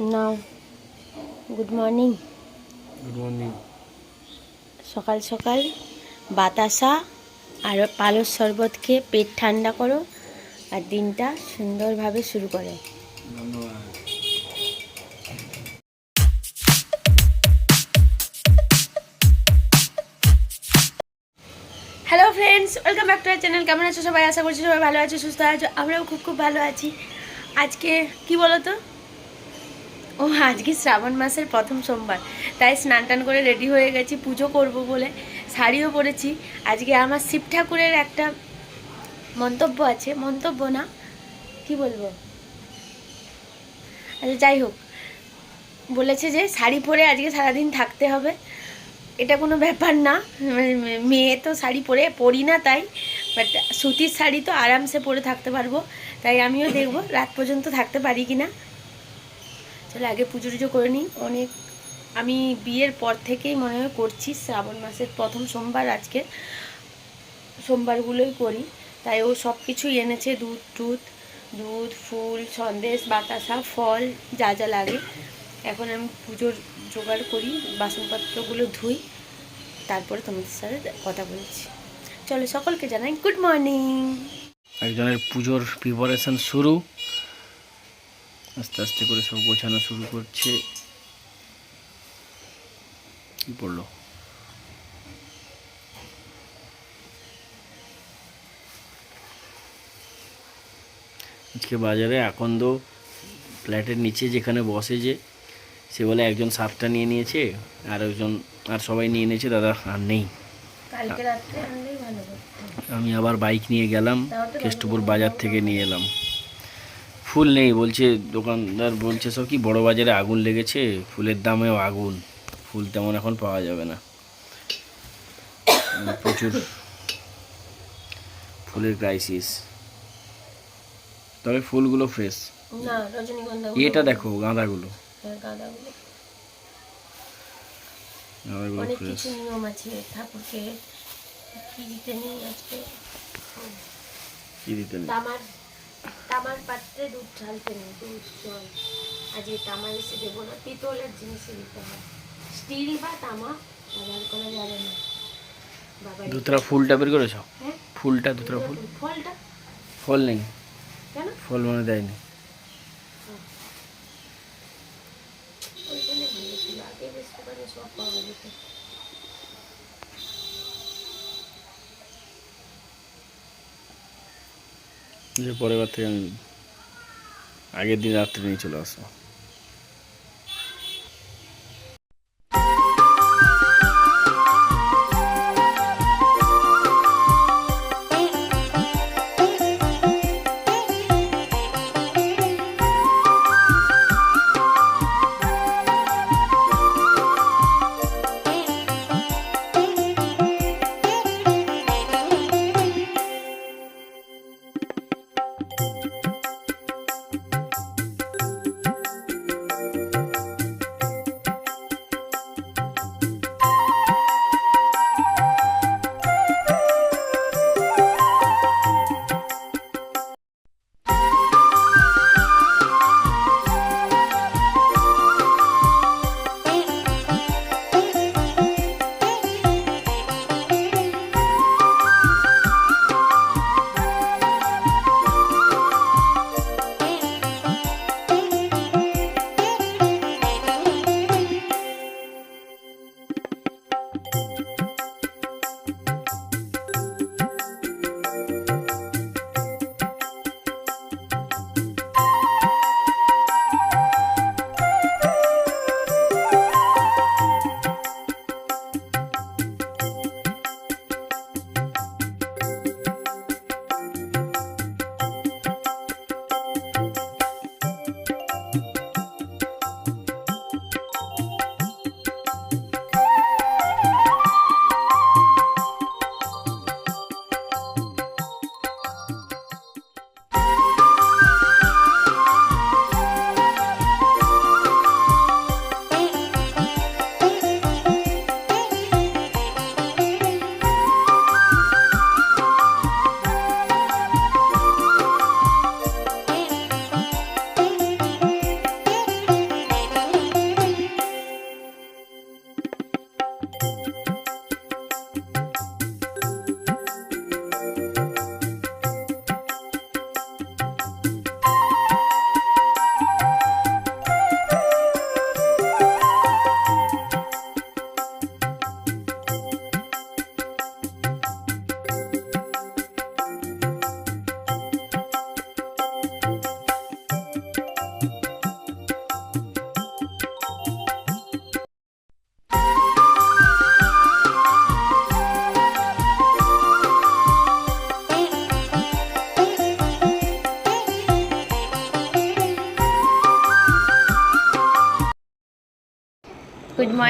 নাও good morning good morning সকাল সকাল বাতাসা আর পালস শরবত খেয়ে পেট ঠান্ডা করো আর দিনটা সুন্দরভাবে শুরু করো। ধন্যবাদ hello friends welcome back to our channel কেমন আছো সবাই? আশা করছি সবাই ভালো আছো সুস্থ আছো। আমরাও খুব খুব ভালো আছি। আজকে কি বলো তো ও, আজকে শ্রাবণ মাসের প্রথম সোমবার। তাই স্নান টান করে রেডি হয়ে গেছি, পুজো করব বলে। শাড়িও পরেছি। আজকে আমার শিব ঠাকুরের একটা মন্তব্য আছে। মন্তব্য না? কি বলব? আচ্ছা যাই হোক। বলেছে যে, শাড়ি পরে আজকে সারাদিন থাকতে হবে। এটা কোনো ব্যাপার না। মেয়ে তো শাড়ি পরে, পরি না তাই। বাট সুতির শাড়ি তো আরামসে পরে থাকতে পারব। তাই আমিও দেখব, রাত পর্যন্ত থাকতে পারি কি না চলো আগে পুজো টুজো করে নিই। অনেক আমি বিয়ের পর থেকেই মনে হয় করছি, শ্রাবণ মাসের প্রথম সোমবার আজকে। সোমবারগুলোই করি। তাই ও সব কিছুই এনেছে, দুধ টুধ, দুধ, ফুল, সন্দেশ, বাতাসা, ফল, যা যা লাগে। এখন আমি পুজোর জোগাড় করি, বাসনপত্রগুলো ধুই, তারপরে তোমাদের সাথে কথা বলছি। চলো সকলকে জানাই গুড মর্নিং। একজনের পুজোর প্রিপারেশন শুরু। আস্তে আস্তে করে সব গোছানো শুরু করছে। কি পড়ল? আজকে বাজারে আকন্দ ফ্ল্যাটের নিচে যেখানে বসে যে সে বলে একজন সাতটা নিয়ে নিয়েছে আর একজন আর সবাই নিয়ে নিয়েছে দাদা আর নেই। আমি আবার বাইক নিয়ে গেলাম কেষ্টপুর বাজার থেকে নিয়ে এলাম। ফুল নেই বলছে দোকানদার বলছে সব কি বড় বাজারে আগুন লেগেছে? ফুলের দামেও আগুন। ফুল তেমন এখন পাওয়া যাবে না। মানে প্রচুর ফুলের ক্রাইসিস তবে ফুলগুলো ফ্রেশ এটা দেখো গাঁদাগুলো। গাঁদাগুলো। অনেক ফ্রেশ কিছু নিয়ম আছে ঠাকুরকে কি দিতে নেই আজকে? কি দিতে নেই? তামার পাত্রে দুধ ঢালতে নেই দুধ জল। আর যে তামা এসে দেবো না পিতলের জিনিসে দিতে হয়। স্টিল বা তামা ব্যবহার করা যাবে না। বাবা দুতরা ফুলটা বের করেছ? হ্যাঁ? ফুলটা দুতরা ফুল। ফলটা? ফল নেই। কেন? ফল মানে দেয়নি ওইখানে ভালো ছিল আগে বেশ দোকানে সব পাওয়া যেত যে পরের বার থেকে আমি আগের দিন রাত্রে নিয়ে চলে আসব।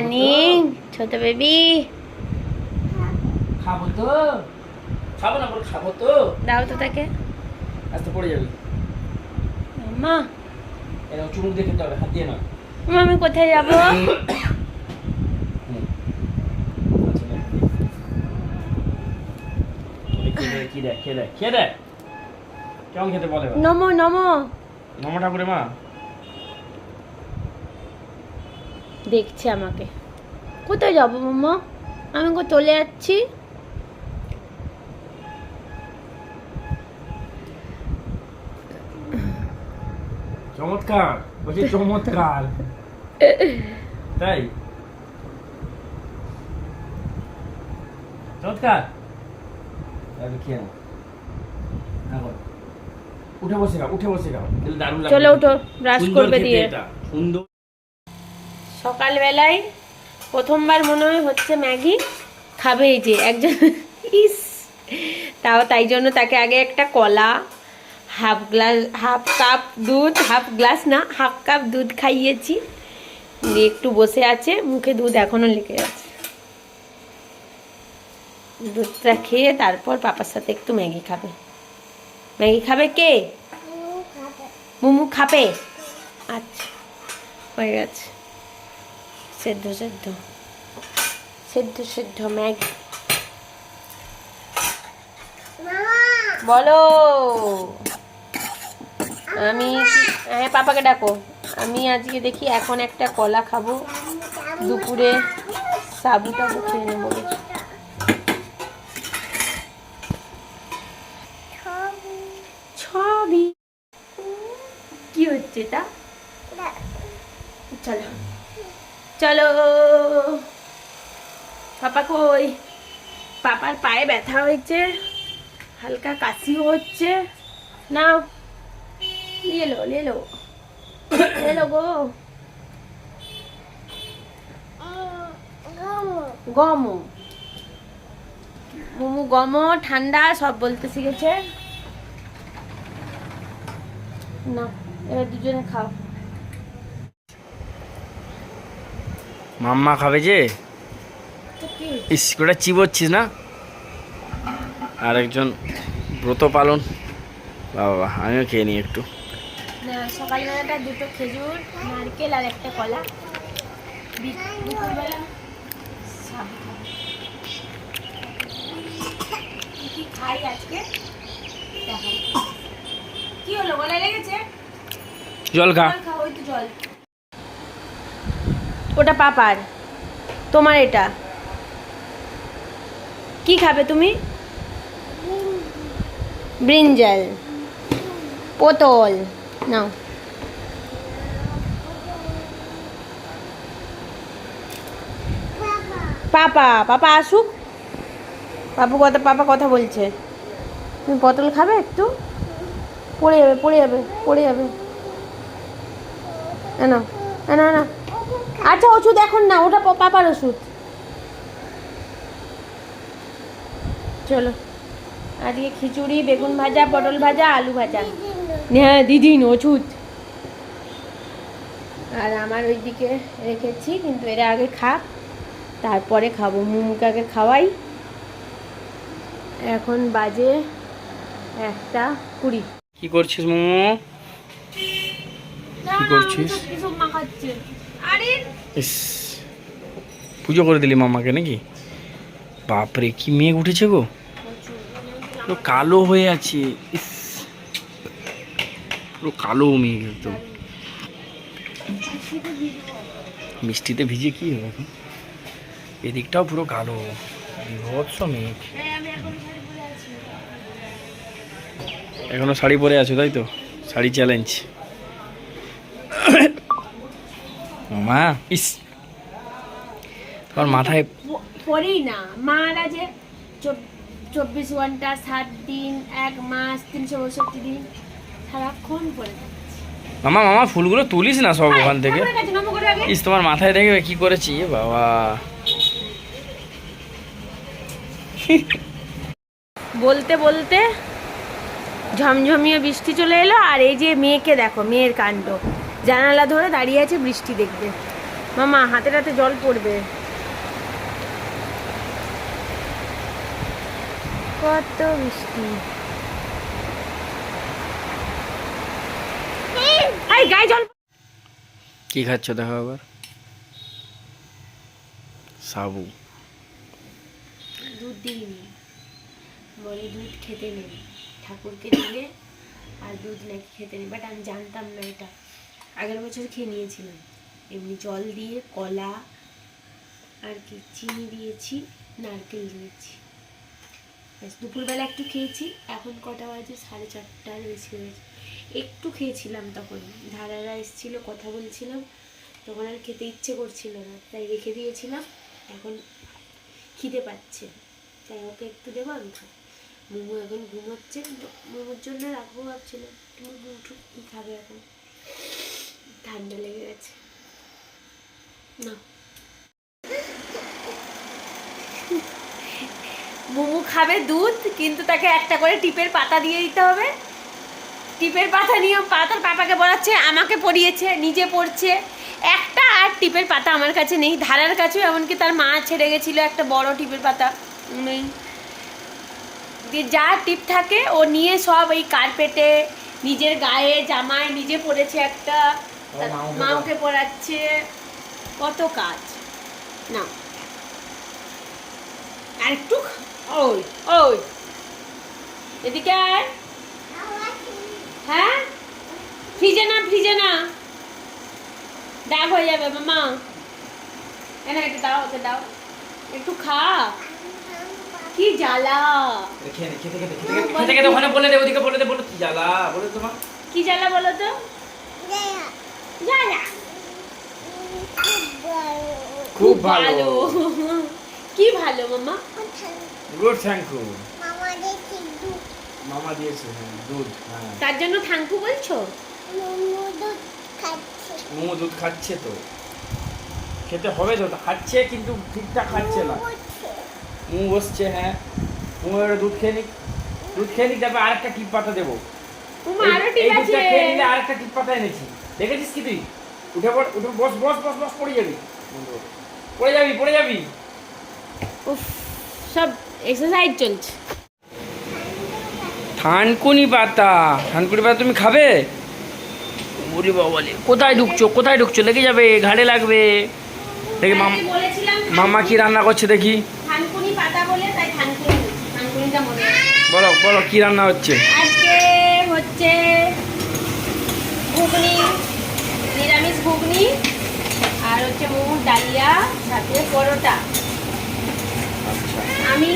মর্নিং ছোট বেবি। খাব তো? খাব না বল খাব তো? দাও তো তাকে। আস্তে পড়ে যাবি। মা এরকম চুমুক দিয়ে খেতে হবে হাত দিয়ে না মা, আমি কোথায় যাব। আচ্ছা, কি দেখ খেয়ে দেখ খেয়ে দেখ কেমন খেতে বলে এবার? নমো নমো। ঠাকুরে মা দেখছে আমাকে। কোথায় যাব মাম্মা? আমি কো চলে যাচ্ছি। চমৎকার বলছি চমৎকার। তাই? করো। উঠে বসে উঠে চলো উঠো ব্রাশ করবে দিয়ে। সুন্দর। সকালবেলায় প্রথমবার মনে হয় হচ্ছে ম্যাগি খাবে এই যে একজন ইস তাও তাই জন্য তাকে আগে একটা কলা হাফ গ্লাস হাফ কাপ দুধ হাফ গ্লাস না হাফ কাপ দুধ খাইয়েছি। দিয়ে একটু বসে আছে মুখে দুধ এখনও লেগে আছে। দুধটা খেয়ে তারপর পাপার সাথে একটু ম্যাগি খাবে। ম্যাগি খাবে কে? মুমু খাবে? আচ্ছা হয়ে গেছে। সেদ্ধ সেদ্ধ। সেদ্ধ সেদ্ধ ম্যাগি। বলো। আমি হ্যাঁ পাপাকে ডাকো। আমি আজকে দেখি এখন একটা কলা খাব। দুপুরে সাবু টাবু খেয়ে নেব। ছবি। কি হচ্ছে তা চলো। চলো। পাপা কই? পাপার পায়ে ব্যথা হয়েছে, হালকা কাশিও হচ্ছে। নাও, নিয়ে লো নিয়ে লো লো গো। গম। মোমো গম, ঠান্ডা, সব বলতে শিখেছে। না এবার দুজনে খাও। মাম্মা খাবে যে? ইস গোটা চিবোচ্ছিস না? আর একজন ব্রত পালন। বাবা আমিও খেয়ে নিই একটু। না সকালবেলাটা দুটো খেজুর নারকেল আর একটা কলা। দুপুরবেলা সাবু খাব। কি কি খাই আজকে? কি হলো গলায় লেগেছে? জল খা। ওই তো জল। ওটা পাপার। তোমার এটা। কি খাবে তুমি? ব্রিঞ্জাল। পটল। নাও। পাপা পাপা আসুক। পাপু কথা, পাপা কথা বলছে। তুমি পটল খাবে একটু? পড়ে যাবে পড়ে যাবে পড়ে যাবে। না না না না আচ্ছা ওষুধ এখন না ওটা পাপার ওষুধ। চলো। আজকে খিচুড়ি বেগুন ভাজা পটল ভাজা আলু ভাজা। হ্যাঁ দিদিন ওষুধ। আর আমার ওইদিকে রেখেছি কিন্তু এরা আগে খাক। তারপরে খাব মুমুকে আগে খাওয়াই। এখন বাজে একটা কুড়ি। কি করছিস মোমো কি করছিস? ইস। পুজো করে দিলি মামাকে নাকি? বাপরে কি মেঘ উঠেছে গো। পুরো কালো হয়ে আছে। ইস। পুরো কালো মেঘ একদম। মিষ্টিতে ভিজে কি হবে এখন? এদিকটাও পুরো কালো। বিভৎস মেঘ। এখনও শাড়ি পরে আছো। তাই তো? শাড়ি চ্যালেঞ্জ মা। ইস। তোমার মাথায় প- পরেই না। মারা যে চব- চব্বিশ ঘণ্টা সাত দিন এক মাস তিনশো পঁয়ষট্টি দিন সারাক্ষণ পরে মামা মামা ফুলগুলো তুলিস না সব ওখান থেকে। ইস তোমার মাথায় দেখবে কি করেছি বাবা। বলতে বলতে ঝমঝমিয়ে বৃষ্টি চলে এলো আর এই যে মেয়েকে দেখো মেয়ের কাণ্ড। জানালা ধরে দাঁড়িয়ে আছে বৃষ্টি দেখবে। মামা হাতে হাতে জল পড়বে। কত মিষ্টি এই গায়ে জল কি খাচ্ছ দেখো আবার? সাবু। দুধ দিইনি বলে দুধ খেতে নেই। ঠাকুরকে দিলে আর দুধ নাকি খেতে নেই। বাট আমি জানতাম না এটা। আগের বছর খেয়ে নিয়েছিলাম। এমনি জল দিয়ে কলা আর কি চিনি দিয়েছি, নারকেল দিয়েছি। ব্যাস, দুপুরবেলা একটু খেয়েছি, এখন কটা বাজে, সাড়ে চারটার বেশি হয়েছে। একটু খেয়েছিলাম তখন, ধারারা এসেছিল, কথা বলছিলাম, তখন আর খেতে ইচ্ছে করছিল না, তাই রেখে দিয়েছিলাম, এখন খিদে পাচ্ছে। তাই ওকে একটু দেবো, আমি খাই। মোমো এখন ঘুমোচ্ছে মোমোর জন্য রাখব ভাবছিলাম, মোমো উঠুক, কী খাবে এখন? ঠান্ডা লেগে গেছে। না। মোমো খাবে দুধ, কিন্তু তাকে একটা করে টিপের পাতা দিয়ে দিতে হবে। টিপের পাতা নিয়ে পাতার পাপাকে পড়াচ্ছে, আমাকে পড়িয়েছে, নিজে পড়ছে। একটা আর টিপের পাতা আমার কাছে নেই, ধারার কাছেও, এমনকি তার মা ছেড়ে গেছিল একটা বড় টিপের পাতা নেই। যে যা টিপ থাকে, ও নিয়ে সব এই কার্পেটে নিজের গায়ে জামায় নিজে পড়েছে একটা। তার মাওকে পড়াচ্ছে কত কাজ? না আর একটু ওই ওই। এদিকে আয়। হ্যাঁ? ফ্রিজে না ফ্রিজে না। দাগ হয়ে যাবে মামা। এনে একটু দাও ওকে দাও। একটু খা। কি জ্বালা। খেতে খেতে খেতে খেতে। খেতে ওখানে বলে দে ওদিকে বলে দে বলে কি জ্বালা? বলে তোমার কি জ্বালা বলো তো? খুব ভালো। কি ভালো মামা? Good thank. ইউ মামা দিয়েছে হ্যাঁ দুধ হ্যাঁ। তার জন্য থ্যাংকু বলছো? মোমো দুধ খাচ্ছে। তো। খেতে হবে তো খাচ্ছে কিন্তু ঠিকঠাক খাচ্ছে না। মোমো বসছে হ্যাঁ। মোমো দুধ খেয়ে নিক। দুধ খেয়ে নিক তারপর আরেকটা টিপ পাতা দেবো। এই- দুধটা খেয়ে নিলে আরেকটা টিপ পাতা এনেছি। দেখেছিস কি তুই? উঠে পড় উঠে বস বস বস বস পড়ে যাবি। পড়ে যাবি পড়ে যাবি। উফ সব এক্সারসাইজ চলছে। থানকুনি পাতা। থানকুনি পাতা তুমি খাবে? বুড়ি বাবালে কোথায় ঢুকছো? কোথায় ঢুকছো? লেগে যাবে ঘাড়ে লাগবে। দেখি মাম মামা কি রান্না করছে দেখি। থানকুনি পাতা বলে বলো বলো কি রান্না হচ্ছে? আজকে হচ্ছে ঘুগনি। ঘুগনি আর হচ্ছে মুগ ডালিয়া সাথে পরোটা। আমি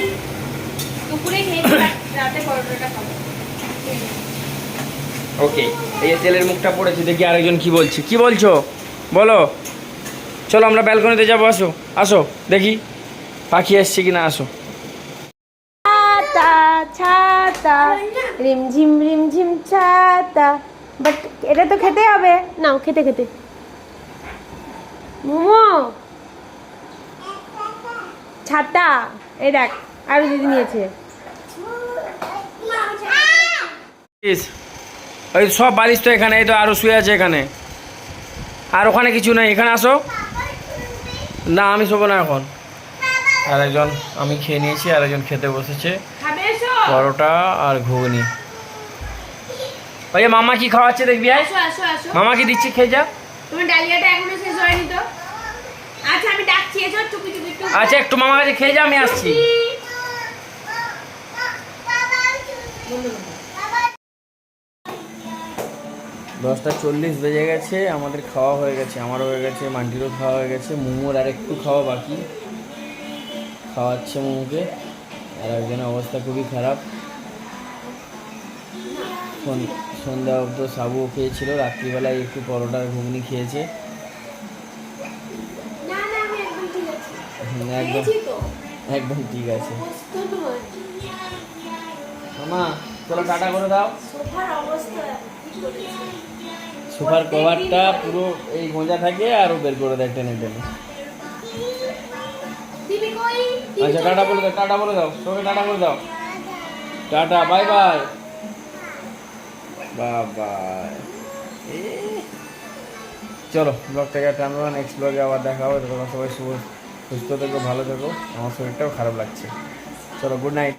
দুপুরে খেয়েছি রাতে পরোটাটা খাব। ওকে এই তেলের মুখটা পড়েছে দেখি আরেকজন কি বলছে। কি বলছো? বলো। চলো আমরা ব্যালকনিতে যাব আসো। আসো দেখি পাখি এসছে কিনা আসো। ছাতা ছাতা রিমঝিম রিমঝিম ছাতা। বাট এটা তো খেতে হবে। নাও খেতে খেতে। মোমো। ছাতা। এই দেখ আরও দিদি নিয়েছে। ওই সব বালিশ তো এখানে এই তো আরও শুয়ে আছে এখানে। আর ওখানে কিছু নেই এখানে আসো। না আমি শোবো না এখন। আর একজন আমি খেয়ে নিয়েছি আর একজন খেতে বসেছে। পরোটা আর ঘুগনি। ওই মামা কি খাওয়াচ্ছে দেখবি মামা কি দিচ্ছি খেয়ে যা। তোমার ডালিয়াটা এখনও শেষ হয়নি তো? আচ্ছা আমি ডাকছি, এসো টুকি টুকি আচ্ছা একটু মামা কাছে খেয়ে যা, আমি আসছি। দশটা চল্লিশ বেজে গেছে, আমাদের খাওয়া হয়ে গেছে, আমারও হয়ে গেছে, মান্টিরও খাওয়া হয়ে গেছে, মোমোর আর একটু খাওয়া বাকি। খাওয়াচ্ছে মোমোকে, আর একজনের অবস্থা খুবই খারাপ। সন্ধ্যা অব্দ সাবুও খেয়েছিল রাত্রিবেলায় একটু পরোটা আর ঘুগনি খেয়েছে। একদম একদম। ঠিক আছে। মামা চলো টাটা করে দাও। সোফার কভারটা পুরো এই গোঁজা থাকে আর ও বের করে দেয় টেনে টেনে। আচ্ছা টাটা বলে দাও টাটা বলে দাও। তোকে টাটা বলে দাও। Tata bye bye. বাই চলো থেকে টানবো নেক্সট ব্লগে আবার দেখা হবে। তোমরা সবাই সুস্থ থেকো, ভালো থেকো। আমার শরীরটাও খারাপ লাগছে। চলো গুড নাইট